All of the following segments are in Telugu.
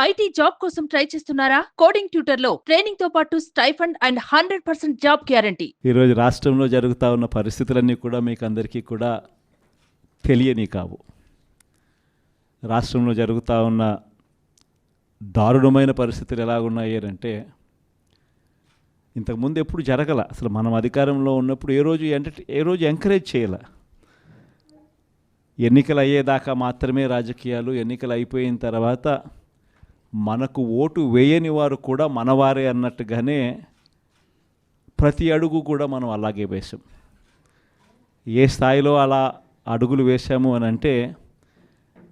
ఐటీ జాబ్ కోసం ట్రై చేస్తున్నారా? కోడింగ్ ట్యూటర్లో ట్రైనింగ్తో పాటు stipend and hundred percent job guarantee. ఈరోజు రాష్ట్రంలో జరుగుతూ ఉన్న పరిస్థితులన్నీ కూడా మీకు అందరికీ కూడా తెలియని కావు. రాష్ట్రంలో జరుగుతూ ఉన్న దారుణమైన పరిస్థితులు ఎలాగున్నాయి అంటే ఇంతకుముందు ఎప్పుడు జరగల అసలు మనం అధికారంలో ఉన్నప్పుడు ఏ రోజు ఎంటర్ ఏ రోజు ఎంకరేజ్ చేయాల? ఎన్నికలు అయ్యేదాకా మాత్రమే రాజకీయాలు ఎన్నికలు అయిపోయిన తర్వాత మనకు ఓటు వేయని వారు కూడా మనవారే అన్నట్టుగానే ప్రతి అడుగు కూడా మనం అలాగే వేసాం ఏ స్థాయిలో అలా అడుగులు వేశాము అని అంటే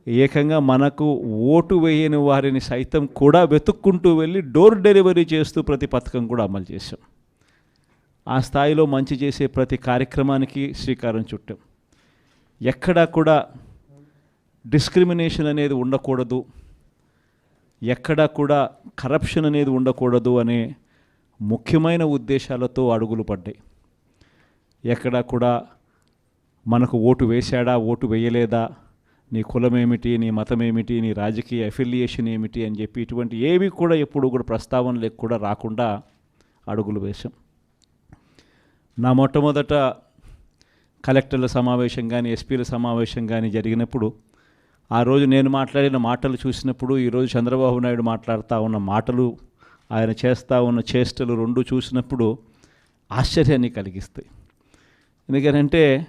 ఏకంగా మనకు ఓటు వేయని వారిని సైతం కూడా వెతుక్కుంటూ వెళ్ళి డోర్ డెలివరీ చేస్తూ ప్రతి పథకం కూడా అమలు చేశాం. ఆ స్థాయిలో మంచి చేసే ప్రతి కార్యక్రమానికి శ్రీకారం చుట్టాం. ఎక్కడా కూడా డిస్క్రిమినేషన్ అనేది ఉండకూడదు. ఎక్కడా కూడా కరప్షన్ అనేది ఉండకూడదు అనే ముఖ్యమైన ఉద్దేశాలతో అడుగులు పడ్డాయి. ఎక్కడా కూడా మనకు ఓటు వేశాడా ఓటు వేయలేదా నీ కులం ఏమిటి నీ మతం ఏమిటి నీ రాజకీయ అఫిలియేషన్ ఏమిటి అని చెప్పి ఇటువంటి ఏవి కూడా ఎప్పుడు కూడా ప్రస్తావనలకు కూడా రాకుండా అడుగులు వేశాం. నా మొట్టమొదట కలెక్టర్ల సమావేశం కానీ ఎస్పీల సమావేశం కానీ జరిగినప్పుడు ఆ రోజు నేను మాట్లాడిన మాటలు చూసినప్పుడు ఈరోజు చంద్రబాబు నాయుడు మాట్లాడుతూ ఉన్న మాటలు ఆయన చేస్తూ ఉన్న చేష్టలు రెండు చూసినప్పుడు ఆశ్చర్యాన్ని కలిగిస్తాయి. ఎందుకనంటే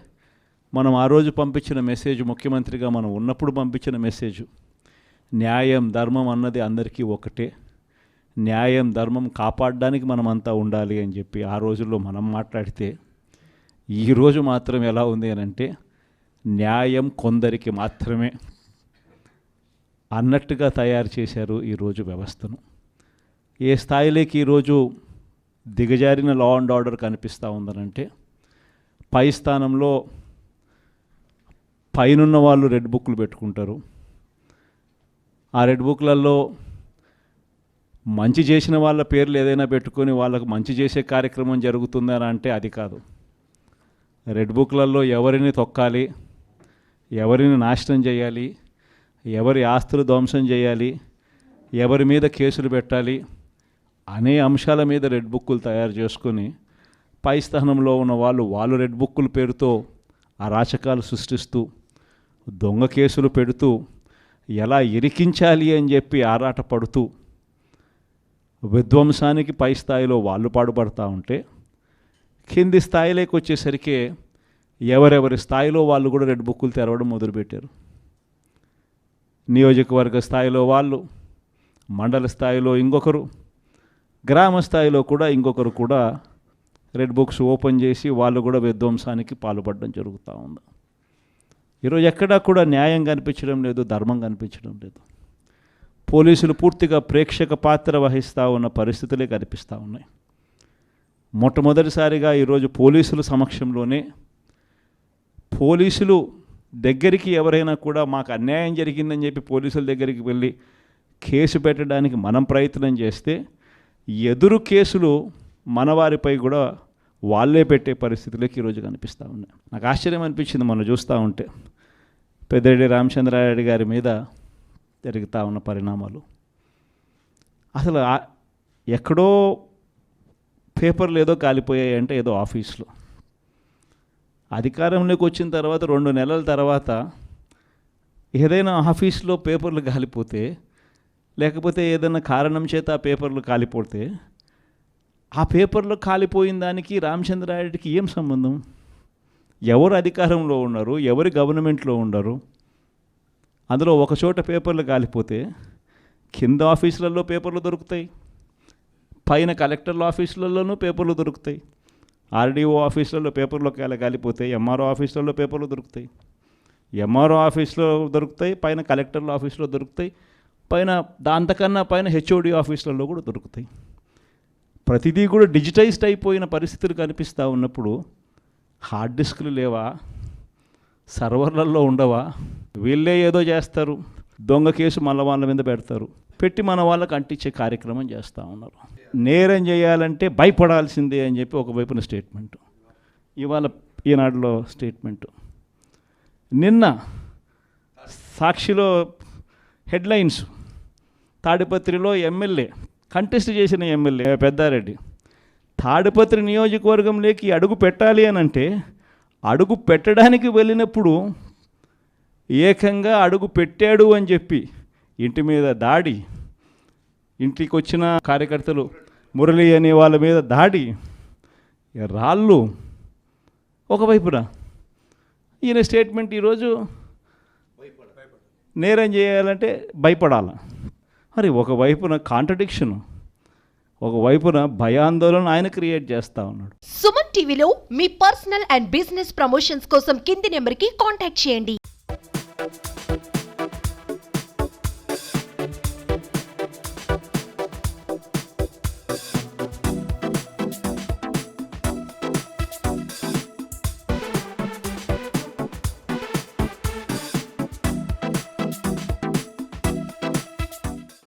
మనం ఆ రోజు పంపించిన మెసేజ్ ముఖ్యమంత్రిగా మనం ఉన్నప్పుడు పంపించిన మెసేజ్. న్యాయం ధర్మం అన్నది అందరికీ ఒకటే. న్యాయం ధర్మం కాపాడడానికి మనమంతా ఉండాలి అని చెప్పి ఆ రోజుల్లో మనం మాట్లాడితే ఈరోజు మాత్రం ఎలా ఉంది అని అంటే న్యాయం కొందరికి మాత్రమే. అన్నట్టుగా తయారు చేశారు ఈరోజు వ్యవస్థను. ఏ స్థాయిలోకి ఈరోజు దిగజారిన లా అండ్ ఆర్డర్ కనిపిస్తూ ఉందనంటే పై స్థానంలో పైనున్న వాళ్ళు రెడ్ బుక్లు పెట్టుకుంటారు. ఆ రెడ్ బుక్లలో మంచి చేసిన వాళ్ళ పేర్లు ఏదైనా పెట్టుకొని వాళ్ళకు మంచి చేసే కార్యక్రమం జరుగుతుందని అంటే అది కాదు. రెడ్ బుక్లలో ఎవరిని తొక్కాలి ఎవరిని నాశనం చేయాలి ఎవరి ఆస్తులు ధ్వంసం చేయాలి ఎవరి మీద కేసులు పెట్టాలి అనే అంశాల మీద రెడ్ బుక్కులు తయారు చేసుకొని పై స్థానంలో ఉన్న వాళ్ళు వాళ్ళు రెడ్ బుక్కుల పేరుతో అరాచకాలు సృష్టిస్తూ దొంగ కేసులు పెడుతూ ఎలా ఇరికించాలి అని చెప్పి ఆరాట పడుతూ విధ్వంసానికి పై స్థాయిలో వాళ్ళు పాడుపడుతూ ఉంటే కింది స్థాయిలోకి వచ్చేసరికి ఎవరెవరి స్థాయిలో వాళ్ళు కూడా రెడ్ బుక్కులు తెరవడం మొదలుపెట్టారు. నియోజకవర్గ స్థాయిలో వాళ్ళు మండల స్థాయిలో ఇంకొకరు గ్రామ స్థాయిలో కూడా ఇంకొకరు కూడా రెడ్ బుక్స్ ఓపెన్ చేసి వాళ్ళు కూడా విధ్వంసానికి పాల్పడడం జరుగుతూ ఉంది. ఈరోజు ఎక్కడా కూడా న్యాయం కనిపించడం లేదు ధర్మం కనిపించడం లేదు. పోలీసులు పూర్తిగా ప్రేక్షక పాత్ర వహిస్తూ ఉన్న పరిస్థితులే కనిపిస్తూ ఉన్నాయి. మొట్టమొదటిసారిగా ఈరోజు పోలీసుల సమక్షంలోనే పోలీసులు దగ్గరికి ఎవరైనా కూడా మాకు అన్యాయం జరిగిందని చెప్పి పోలీసుల దగ్గరికి వెళ్ళి కేసు పెట్టడానికి మనం ప్రయత్నం చేస్తే ఎదురు కేసులు మనవారిపై కూడా వాళ్ళే పెట్టే పరిస్థితులకి ఈరోజు కనిపిస్తూ ఉన్నాయి. నాకు ఆశ్చర్యం అనిపించింది మనం చూస్తూ ఉంటే. పెద్దిరెడ్డి రామచంద్రారెడ్డి గారి మీద జరుగుతూ ఉన్న పరిణామాలు. అసలు ఎక్కడో పేపర్లు ఏదో కాలిపోయాయి అంటే ఏదో ఆఫీస్లో. అధికారంలోకి వచ్చిన తర్వాత రెండు నెలల తర్వాత ఏదైనా ఆఫీస్లో పేపర్లు కాలిపోతే లేకపోతే ఏదైనా కారణం చేత ఆ పేపర్లు కాలిపోతే ఆ పేపర్లు కాలిపోయిన దానికి రామచంద్రారెడ్డికి ఏం సంబంధం? ఎవరు అధికారంలో ఉన్నారు? ఎవరు గవర్నమెంట్లో ఉన్నారు? అందులో ఒక చోట పేపర్లు కాలిపోతే కింద ఆఫీసులలో పేపర్లు దొరుకుతాయి పైన కలెక్టర్ల ఆఫీసులలోనూ పేపర్లు దొరుకుతాయి. ఆర్డీఓ ఆఫీసులలో పేపర్లో కాలి కాలిపోతాయి ఎంఆర్ఓ ఆఫీసులలో పేపర్లు దొరుకుతాయి. ఎంఆర్ఓ ఆఫీస్లో దొరుకుతాయి పైన కలెక్టర్ల ఆఫీస్లో దొరుకుతాయి పైన దాంతకన్నా పైన హెచ్ఓడి ఆఫీసులలో కూడా దొరుకుతాయి. ప్రతిదీ కూడా డిజిటైజ్డ్ అయిపోయిన పరిస్థితులు కనిపిస్తూ ఉన్నప్పుడు హార్డ్ డిస్క్లు లేవా? సర్వర్లలో ఉండవా? వీళ్ళే ఏదో చేస్తారు. దొంగ కేసు మన వాళ్ళ మీద పెడతారు. పెట్టి మన వాళ్ళకి అంటించే కార్యక్రమం చేస్తూ ఉన్నారు. నేరం చేయాలంటే భయపడాల్సిందే అని చెప్పి ఒకవైపున స్టేట్మెంట్ ఇవాళ ఈనాడులో స్టేట్మెంటు నిన్న సాక్షిలో హెడ్లైన్స్ తాడిపత్రిలో ఎమ్మెల్యే కంటెస్ట్ చేసిన ఎమ్మెల్యే పెద్దారెడ్డి తాడిపత్రి నియోజకవర్గంలోకి అడుగు పెట్టాలి అని అంటే అడుగు పెట్టడానికి వెళ్ళినప్పుడు ఏకంగా అడుగు పెట్టాడు అని చెప్పి ఇంటి మీద దాడి ఇంటికి వచ్చిన కార్యకర్తలు మురళి అనే వాళ్ళ మీద దాడి రాళ్ళు ఒకవైపున. ఈయన స్టేట్మెంట్ ఈరోజు నేరం చేయాలంటే భయపడాలి. మరి ఒకవైపున కాంట్రడిక్షన్ ఒకవైపున భయాందోళన ఆయన క్రియేట్ చేస్తూ ఉన్నాడు. సుమన్ టీవీలో మీ పర్సనల్ అండ్ బిజినెస్ ప్రమోషన్స్ కోసం కింది నెంబర్కి కాంటాక్ట్ చేయండి.